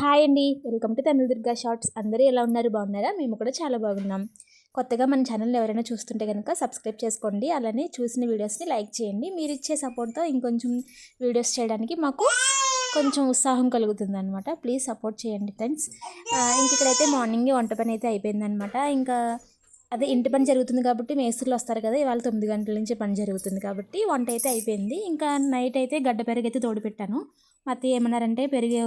Hi అండి. Welcome to Tamila Durga shorts. అందరూ ఎలా ఉన్నారు? బాగున్నారా? మేము కూడా చాలా బాగున్నాం. కొత్తగా మన ఛానల్ ఎవరైనా చూస్తుంటే కనుక సబ్స్క్రైబ్ చేసుకోండి. అలానే చూసిన వీడియోస్ని లైక్ చేయండి. మీరు ఇచ్చే సపోర్ట్తో ఇంకొంచెం వీడియోస్ చేయడానికి మాకు కొంచెం ఉత్సాహం కలుగుతుంది అనమాట ప్లీజ్ సపోర్ట్ చేయండి ఫ్రెండ్స్. ఇంక ఇక్కడైతే మార్నింగే వంట పని అయితే అయిపోయిందనమాట ఇంకా అదే ఇంటి పని జరుగుతుంది కాబట్టి మేస్త్రులు వస్తారు కదా ఇవాళ తొమ్మిది గంటల నుంచి పని జరుగుతుంది కాబట్టి వంట అయితే అయిపోయింది. ఇంకా నైట్ అయితే గడ్డ పెరుగు అయితే తోడు పెట్టాను. మా ఏమన్నారంటే పెరుగు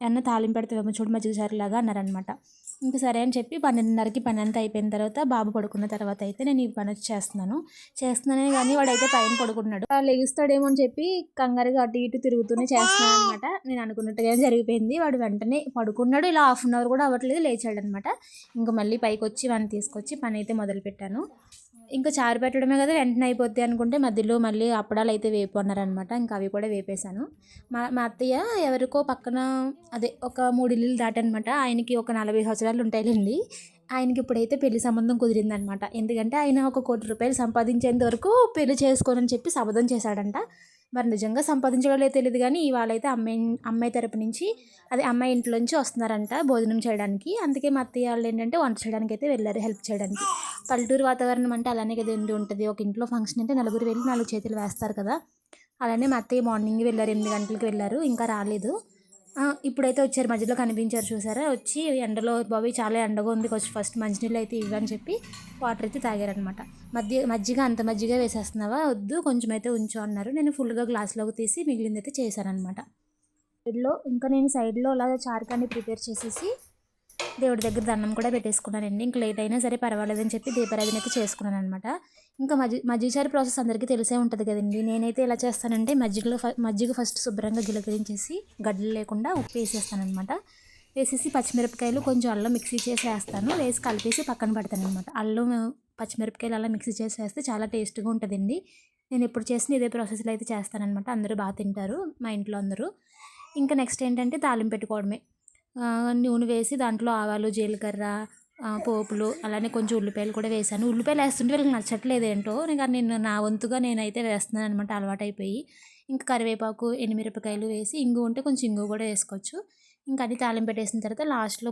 అన్న తాలింపు పెడతావేమో చూడు మజ్జిగ చారులాగా అన్నారనమాట ఇంకా సరే అని చెప్పి పన్నెండున్నరకి పని అంతా అయిపోయిన తర్వాత బాబు పడుకున్న తర్వాత అయితే నేను ఈ పని చేస్తున్నాను. చేస్తున్నానే కానీ వాడైతే పైన పడుకున్నాడు లెగుస్తాడేమో అని చెప్పి కంగారుగా అటు ఇటు తిరుగుతూనే చేస్తున్నాను అనమాట నేను అనుకున్నట్టుగా జరిగిపోయింది. వాడు వెంటనే పడుకున్నాడు. ఇలా హాఫ్ అన్ అవర్ కూడా అవ్వట్లేదు లేచాడు అనమాట ఇంకా మళ్ళీ పైకి వచ్చి వాడిని తీసుకొచ్చి పని అయితే మొదలు పెట్టాను ఇంకా చారు పెట్టడమే కదా వెంటనే అయిపోద్ది అనుకుంటే మధ్యలో మళ్ళీ అప్పడాలు అయితే వేపన్నారనమాట ఇంకా అవి కూడా వేపేశాను. మా మా అత్తయ్య ఎవరికో పక్కన అదే ఒక మూడు ఇల్లులు దాటనమాట ఆయనకి ఒక నలభై సంవత్సరాలు ఉంటాయిలేండి. ఆయనకి ఇప్పుడైతే పెళ్ళి సంబంధం కుదిరిందనమాట. ఎందుకంటే ఆయన ఒక కోటి రూపాయలు సంపాదించేంత వరకు పెళ్ళి చేసుకోనని చెప్పి సబదం చేశాడంట. మరి నిజంగా సంపాదించడంలో తెలియదు కానీ ఇవాళైతే అమ్మాయి అమ్మాయి తరపు నుంచి అదే అమ్మాయి ఇంట్లో నుంచి వస్తున్నారంట భోజనం చేయడానికి. అందుకే మా అత్తయ్య వాళ్ళు ఏంటంటే వంట చేయడానికి అయితే వెళ్ళారు హెల్ప్ చేయడానికి. పల్లెటూరు వాతావరణం అంటే అలానే కదా ఉంటుంది. ఒక ఇంట్లో ఫంక్షన్ అంటే నలుగురు వెళ్ళి నాలుగు చేతులు వేస్తారు కదా. అలానే మా అత్తయ్య మార్నింగ్ వెళ్ళారు ఎనిమిది గంటలకు వెళ్ళారు ఇంకా రాలేదు. ఇప్పుడైతే వచ్చారు మధ్యలో కనిపించారు చూసారా? వచ్చి ఎండలో బాబు చాలా ఎండగా ఉంది కొంచెం ఫస్ట్ మంచినీళ్ళు అయితే ఇవ్వని చెప్పి వాటర్ అయితే తాగారనమాట మధ్య మజ్జిగ అంత మజ్జిగ వేసేస్తున్నావా? వద్దు కొంచెం అయితే ఉంచు అన్నారు. నేను ఫుల్గా గ్లాస్లోకి తీసి మిగిలింది అయితే చేశానమాట సైడ్లో ఇంకా నేను సైడ్లో అలా చారుకాన్ని ప్రిపేర్ చేసేసి దేవుడి దగ్గర దండం కూడా పెట్టేసుకున్నానండి ఇంకా లేట్ అయినా సరే పర్వాలేదని చెప్పి దీపారాధన అయితే చేసుకున్నాను అనమాట ఇంకా మజ్జి మజ్జిగచారు ప్రాసెస్ అందరికీ తెలిసే ఉంటుంది కదండి. నేనైతే ఎలా చేస్తానంటే మజ్జిగలో మజ్జిగ ఫస్ట్ శుభ్రంగా గిలకరించేసి గడ్డలు లేకుండా ఉప్పు వేసేస్తానమాట వేసేసి పచ్చిమిరపకాయలు కొంచెం అల్లం మిక్సీ చేసి వేస్తాను. వేసి కలిపేసి పక్కన పెడతాను అనమాట అల్లం పచ్చిమిరపకాయలు అలా మిక్సీ చేసి వేస్తే చాలా టేస్ట్గా ఉంటుందండి. నేను ఎప్పుడు చేసిన ఇదే ప్రాసెస్లో అయితే చేస్తానమాట అందరూ బాగా తింటారు మా ఇంట్లో అందరూ. ఇంకా నెక్స్ట్ ఏంటంటే తాలింపు పెట్టుకోవడమే. నూనె వేసి దాంట్లో ఆవాలు జీలకర్ర పోపులు అలానే కొంచెం ఉల్లిపాయలు కూడా వేసాను ఉల్లిపాయలు వేస్తుంటే వీళ్ళకి నచ్చట్లేదు ఏంటో కానీ నేను నా వంతుగా నేనైతే వేస్తున్నాను అనమాట అలవాటైపోయి. ఇంకా కరివేపాకు ఎండుమిరపకాయలు వేసి ఇంగు ఉంటే కొంచెం ఇంగు కూడా వేసుకోవచ్చు. ఇంకా అది తాళం పెట్టేసిన తర్వాత లాస్ట్లో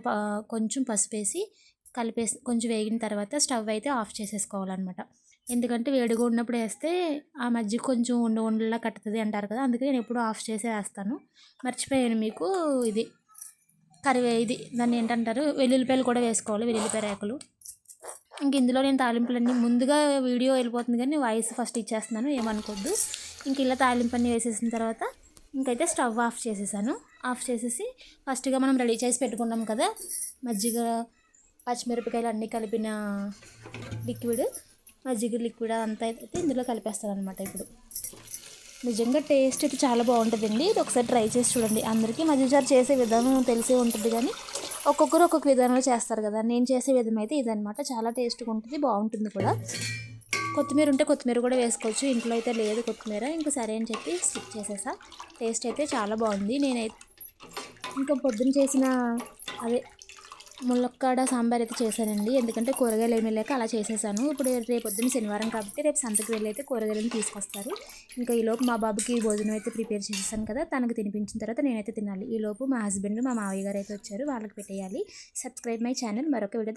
కొంచెం పసుపు వేసి కలిపేసి కొంచెం వేగిన తర్వాత స్టవ్ అయితే ఆఫ్ చేసేసుకోవాలన్నమాట. ఎందుకంటే వేడిగా ఉన్నప్పుడు వేస్తే ఆ మజ్జిగ కొంచెం ఉండ ఉండలా కట్టుతుంది అంటారు కదా అందుకే నేను ఎప్పుడు ఆఫ్ చేసే వేస్తాను. మర్చిపోయాను మీకు ఇది. కరివే ఇది దాన్ని ఏంటంటారు? వెల్లుల్లిపాయలు కూడా వేసుకోవాలి వెల్లుల్లిపాయ రేకులు. ఇంక ఇందులో నేను తాలింపులన్నీ ముందుగా వీడియో వెళ్ళిపోతుంది కానీ వాయిస్ ఫస్ట్ ఇచ్చేస్తున్నాను ఏమనుకోద్దు. ఇంక ఇలా తాలింపు వేసేసిన తర్వాత ఇంకైతే స్టవ్ ఆఫ్ చేసేసాను. ఆఫ్ చేసేసి ఫస్ట్గా మనం రెడీ చేసి పెట్టుకున్నాం కదా మజ్జిగ పచ్చిమిరపకాయలు అన్నీ కలిపిన లిక్విడ్ మజ్జిగ లిక్విడ్ అంతా అయితే ఇందులో కలిపేస్తాను అనమాట ఇప్పుడు. నిజంగా టేస్ట్ అయితే చాలా బాగుంటుందండి. ఇది ఒకసారి ట్రై చేసి చూడండి. అందరికీ మజ్జిగచారు చేసే విధానం తెలిసే ఉంటుంది కానీ ఒక్కొక్కరు ఒక్కొక్క విధానంలో చేస్తారు కదా. నేను చేసే విధం అయితే ఇదనమాట చాలా టేస్ట్గా ఉంటుంది బాగుంటుంది కూడా. కొత్తిమీర ఉంటే కొత్తిమీర కూడా వేసుకోవచ్చు. ఇంట్లో అయితే లేదు కొత్తిమీర. ఇంకా సరే అని చెప్పి స్టిక్ చేసేసా. టేస్ట్ అయితే చాలా బాగుంది. నేనైతే ఇంకా పొద్దున చేసిన అదే ములక్కాడ సాంబార్ అయితే చేశానండి. ఎందుకంటే కూరగాయలు ఏమీ లేక అలా చేసేసాను. ఇప్పుడు రేపు పొద్దున్న శనివారం కాబట్టి రేపు సంతకు వెళ్ళి అయితే కూరగాయలను తీసుకొస్తారు. ఇంకా ఈలోపు మా బాబుకి భోజనం అయితే ప్రిపేర్ చేసేసాను కదా తనకు తినిపించిన తర్వాత నేనైతే తినాలి. ఈలోపు మా హస్బెండ్ మా మావయ్య గారు అయితే వచ్చారు. వాళ్ళకి పెట్టేయాలి. Subscribe my channel. మరొక వీడియో